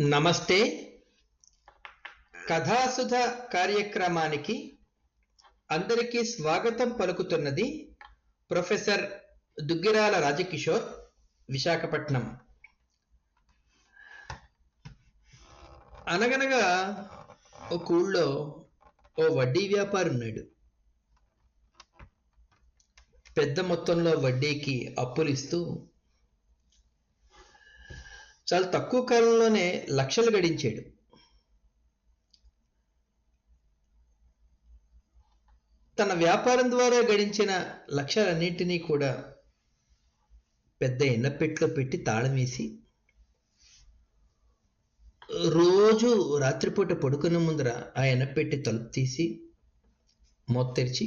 నమస్తే. కథాసుధ కార్యక్రమానికి అందరికీ స్వాగతం పలుకుతున్నది ప్రొఫెసర్ దుగ్గిరాల రాజకిషోర్ విశాఖపట్నం. అనగనగా ఒక ఊళ్ళో ఓ వడ్డీ వ్యాపారి ఉన్నాడు. పెద్ద మొత్తంలో వడ్డీకి అప్పులు ఇస్తూ చాలా తక్కువ కాలంలోనే లక్షలు గడించాడు. తన వ్యాపారం ద్వారా గడించిన లక్షలన్నింటినీ కూడా పెద్ద ఎన్నపెట్లో పెట్టి తాళం వేసి రోజు రాత్రిపూట పడుకున్న ముందర ఆ ఎన్నపెట్టి తలుపు తీసి మూత తెరిచి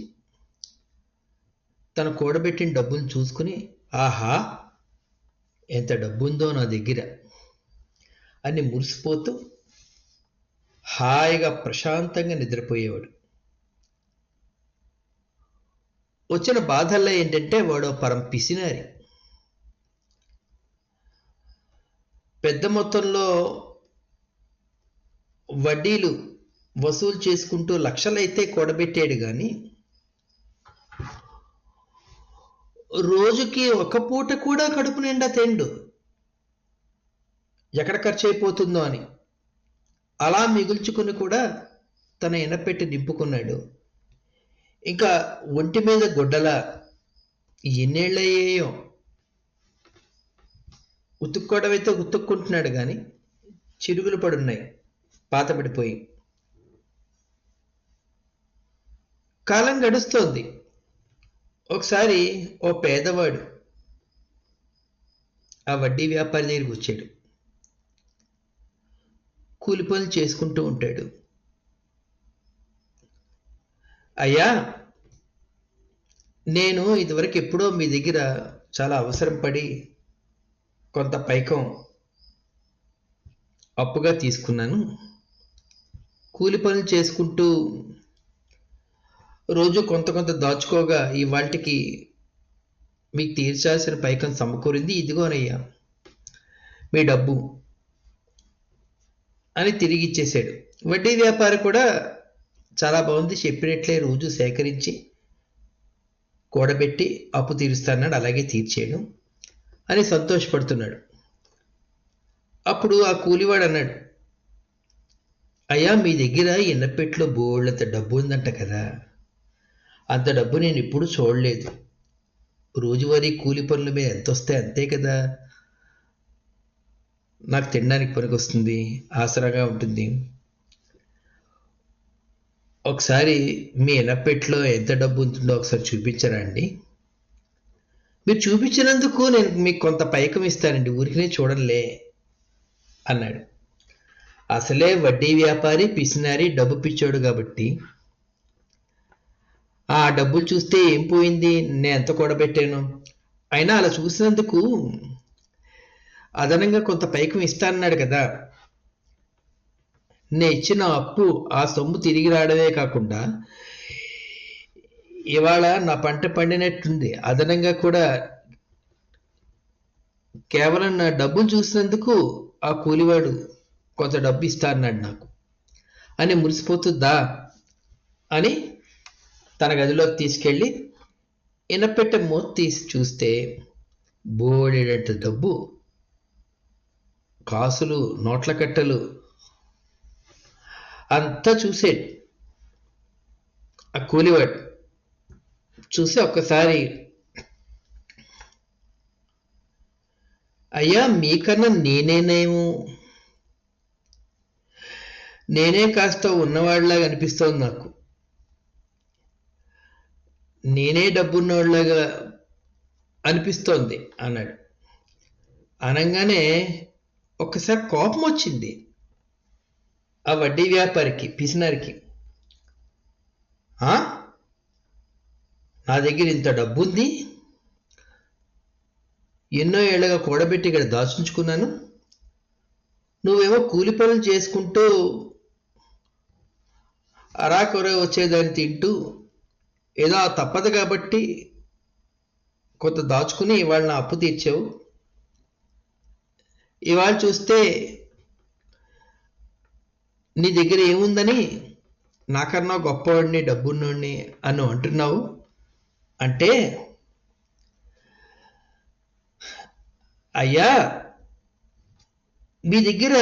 తను కూడబెట్టిన డబ్బును చూసుకుని ఆహా! ఎంత డబ్బు ఉందో నా దగ్గర. అని మురిసిపోతూ హాయిగా ప్రశాంతంగా నిద్రపోయేవాడు. వచ్చిన బాధల్లో ఏంటంటే వాడు పరం పిసినారి. పెద్ద మొత్తంలో వడ్డీలు వసూలు చేసుకుంటూ లక్షలైతే కూడబెట్టాడు కానీ రోజుకి ఒక పూట కూడా కడుపు నిండా తిండు. ఎక్కడ ఖర్చు అయిపోతుందో అని. అలా మిగుల్చుకుని కూడా తన ఎనపెట్టి నింపుకున్నాడు. ఇంకా ఒంటి మీద గుడ్డల ఎన్నేళ్ళయ్యాయో. ఉతుక్కోవడం అయితే ఉతుక్కుంటున్నాడు కానీ చిరుగులు పడున్నాయి. పాతబడిపోయి. కాలం గడుస్తోంది. ఒకసారి ఓ పేదవాడు ఆ వడ్డీ వ్యాపారి దగ్గరికి వచ్చాడు కూలి పనులు చేసుకుంటూ ఉంటాడు. అయ్యా నేను ఇదివరకు ఎప్పుడో మీ దగ్గర చాలా అవసరం పడి కొంత పైకం అప్పుగా తీసుకున్నాను. కూలి పనులు చేసుకుంటూ రోజు కొంత కొంత దాచుకోగా ఇవాళకి మీకు తీర్చాల్సిన పైకం సమకూరింది. ఇదిగోనయ్యా మీ డబ్బు అని తిరిగి ఇచ్చేసాడు. వడ్డీ వ్యాపారి కూడా చాలా బాగుంది. చెప్పినట్లే రోజు సేకరించి కూడబెట్టి అప్పు తీరుస్తాన్నాడు అలాగే తీర్చేయడం అని సంతోషపడుతున్నాడు. అప్పుడు ఆ కూలివాడు అన్నాడు అయ్యా మీ దగ్గర ఎన్నపెట్లో బోళ్ళంత డబ్బు ఉందంట కదా. అంత డబ్బు నేను ఇప్పుడు చూడలేదు. రోజువారీ కూలి పనుల మీద ఎంత వస్తే అంతే కదా. నాకు తినడానికి పనికొస్తుంది ఆసరాగా ఉంటుంది. ఒకసారి మీ ఎనపెట్లో ఎంత డబ్బు ఉంటుందో ఒకసారి చూపించరా అండి? మీరు చూపించినందుకు నేను మీకు కొంత పైకం ఇస్తానండి ఊరికినే చూడలే అన్నాడు. అసలే వడ్డీ వ్యాపారి పిసినారి డబ్బు పిచ్చాడు కాబట్టి. ఆ డబ్బులు చూస్తే ఏం పోయింది? నేను ఎంత కూడబెట్టాను? అయినా అలా చూసినందుకు అదనంగా కొంత పైకం ఇస్తానన్నాడు కదా. నేను ఇచ్చిన అప్పు ఆ సొమ్ము తిరిగి రావడమే కాకుండా ఇవాళ నా పంట పండినట్టుంది. అదనంగా కూడా కేవలం నా డబ్బును చూసినందుకు ఆ కూలివాడు కొంత డబ్బు ఇస్తా అన్నాడు నాకు. అని మురిసిపోతుందా అని తన గదిలోకి తీసుకెళ్ళి ఇనపెట్ట మూత తీసి చూస్తే బోడేటంత డబ్బు కాసులు నోట్ల కట్టలు. అంతా చూసాడు ఆ కూలివాడు చూసి ఒక్కసారి అయ్యా మీకన్నా నేనేనేమో? నేనే కాస్త ఉన్నవాడిలాగా అనిపిస్తోంది నాకు. నేనే డబ్బున్నవాడిలాగా అనిపిస్తోంది అన్నాడు. అనగానే ఒక్కసారి కోపం వచ్చింది. ఆ వడ్డీ వ్యాపారికి పిసినారికి. నా దగ్గర ఇంత డబ్బు ఉంది ఎన్నో ఏళ్ళగా కూడబెట్టి ఇక్కడ దాచుంచుకున్నాను. నువ్వేమో కూలి పనులు చేసుకుంటూ అరాకొర వచ్చేదాన్ని తింటూ ఏదో తప్పదు కాబట్టి కొంత దాచుకుని ఇవాళ నా అప్పు తీర్చావు. ఇవాళ చూస్తే నీ దగ్గర ఏముందని నాకన్నా గొప్పవాడిని డబ్బున్నోడిని అని అంటున్నావు? అంటే అయ్యా మీ దగ్గర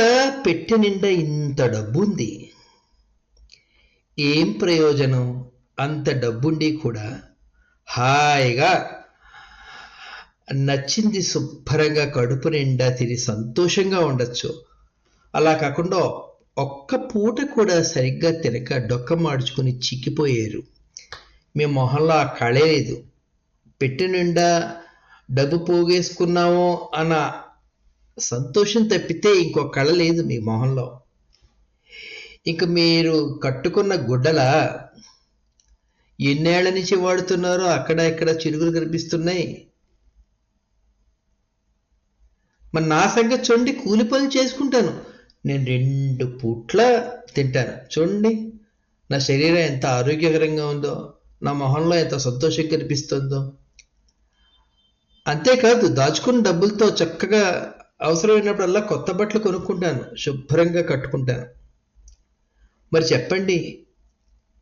పెట్టె నిండా ఇంత డబ్బు ఉంది ఏం ప్రయోజనం? అంత డబ్బుండి కూడా హాయిగా నచ్చింది శుభ్రంగా కడుపు నిండా తిని సంతోషంగా ఉండొచ్చు. అలా కాకుండా ఒక్క పూట కూడా సరిగ్గా తినక డొక్క మార్చుకుని చిక్కిపోయారు. మీ మొహంలో ఆ కళే లేదు. పెట్టి నిండా డబ్బు పోగేసుకున్నాము అన్న సంతోషం తప్పితే ఇంకో కళ లేదు మీ మొహంలో. ఇంక మీరు కట్టుకున్న గుడ్డల ఎన్నేళ్ళ నుంచి వాడుతున్నారో అక్కడ ఇక్కడ చిరుగులు కనిపిస్తున్నాయి. మరి నా సంగతి చూడండి కూలి పనులు చేసుకుంటాను. నేను రెండు పూట్ల తింటాను. చూడండి నా శరీరం ఎంత ఆరోగ్యకరంగా ఉందో నా మొహంలో ఎంత సంతోషం కనిపిస్తుందో. అంతేకాదు దాచుకున్న డబ్బులతో చక్కగా అవసరమైనప్పుడల్లా కొత్త బట్టలు కొనుక్కుంటాను. శుభ్రంగా కట్టుకుంటాను. మరి చెప్పండి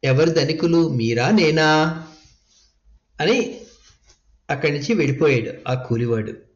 ఎవరి ధనికులు? మీరా నేనా? అని అక్కడి నుంచి వెళ్ళిపోయాడు ఆ కూలివాడు.